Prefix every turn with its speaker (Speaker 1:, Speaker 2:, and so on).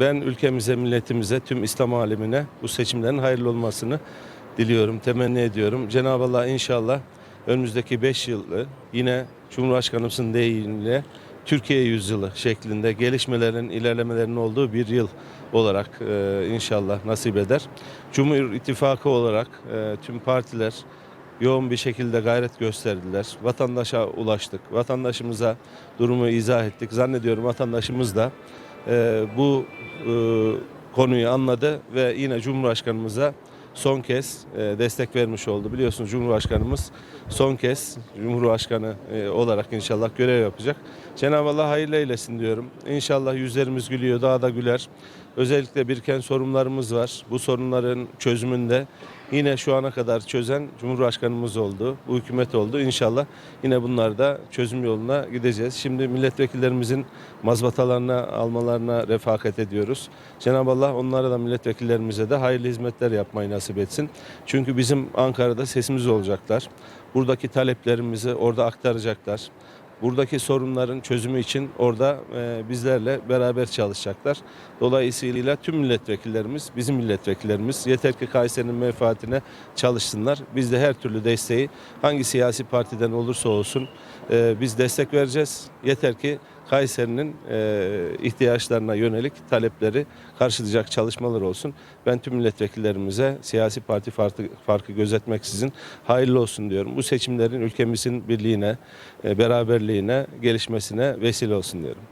Speaker 1: Ben ülkemize, milletimize, tüm İslam alemine bu seçimlerin hayırlı olmasını diliyorum, temenni ediyorum. Cenab-ı Allah inşallah önümüzdeki 5 yılı yine Cumhurbaşkanımızın deyimiyle Türkiye yüzyılı şeklinde gelişmelerin, ilerlemelerin olduğu bir yıl olarak e, inşallah nasip eder. Cumhur İttifakı olarak e, tüm partiler yoğun bir şekilde gayret gösterdiler. Vatandaşa ulaştık. Vatandaşımıza durumu izah ettik. Zannediyorum vatandaşımız da e, bu konuyu anladı ve yine Cumhurbaşkanımıza son kez e, destek vermiş oldu. Biliyorsunuz Cumhurbaşkanımız son kez Cumhurbaşkanı e, olarak inşallah görev yapacak. Cenab-ı Allah hayırlı eylesin diyorum. İnşallah yüzlerimiz gülüyor, daha da güler. Özellikle biriken sorunlarımız var. Bu sorunların çözümünde yine şu ana kadar çözen Cumhurbaşkanımız oldu, bu hükümet oldu. İnşallah yine bunlar da çözüm yoluna gideceğiz. Şimdi milletvekillerimizin mazbatalarına almalarına refakat ediyoruz. Cenab-ı Allah onlara da milletvekillerimize de hayırlı hizmetler yapmayı nasip etsin. Çünkü bizim Ankara'da sesimiz olacaklar. Buradaki taleplerimizi orada aktaracaklar. Buradaki sorunların çözümü için orada e, bizlerle beraber çalışacaklar. Dolayısıyla tüm milletvekillerimiz, bizim milletvekillerimiz yeter ki Kayseri'nin menfaatine çalışsınlar. Biz de her türlü desteği hangi siyasi partiden olursa olsun e, biz destek vereceğiz. Yeter ki Kayseri'nin e, ihtiyaçlarına yönelik talepleri karşılayacak çalışmalar olsun. Ben tüm milletvekillerimize siyasi parti farkı, farkı gözetmeksizin hayırlı olsun diyorum. Bu seçimlerin ülkemizin birliğine, e, beraberliğine, gelişmesine vesile olsun diyorum.